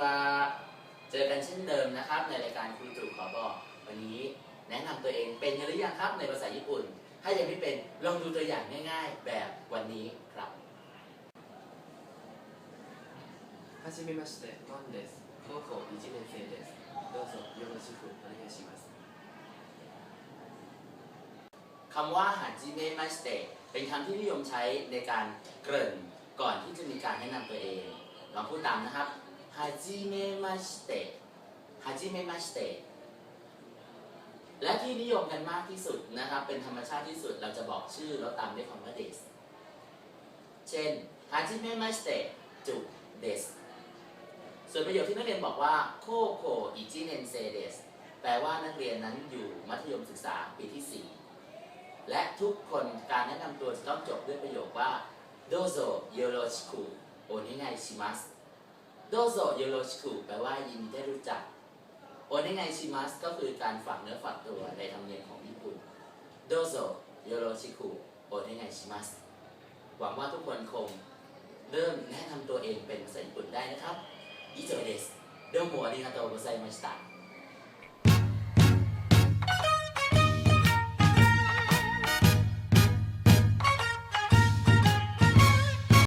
วาเจอกันเช่นเดิมนะครับ ในรายการครูจู่ขอบอก วันนี้แนะนำตัวเองเป็นกันหรือยังครับในภาษาญี่ปุ่น ถ้ายังไม่เป็นลองดูตัวอย่างง่าย ๆ แบบวันนี้ครับ はじめまして、マンです。高校1年生です。どうぞよろしくお願いします。 คำว่าฮาจิเมะมาสเตะเป็นคำที่นิยมใช้ในการเกริ่นก่อนที่จะมีการแนะนำตัวเอง ลองพูดตามนะครับฮาจิเมมาสเตะฮาจิเมมาสเตะและที่นิยมกันมากที่สุดนะครับ เป็นธรรมชาติที่สุดเราจะบอกชื่อแล้วตามด้วยคำว่าเดสเช่นฮาจิเมมาสเตะจุเดสส่วนประโยคที่นักเรียนบอกว่าโคโคอิจิเนนเซเดสแปลว่านักเรียนนั้นอยู่มัธยมศึกษาปีที่ 4 และทุกคนการแนะนำตัวจะต้องจบด้วยประโยคว่าโดโซโยโรชิคุโอเนไงชิมัส โดโซโยโรชิคุแปลว่ายินดีได้รู้จักโอนิไงชิมัสก็คือการฝังเนื้อฝังตัวในธรรมเนียมของญี่ปุ่นโดโซโยโรชิคุโอนิไงชิมัสหวังว่าทุกคนคงเริ่มแนะนำตัวเองเป็นภาษาญี่ปุ่นได้นะครับ以上ですどうもありがとうございました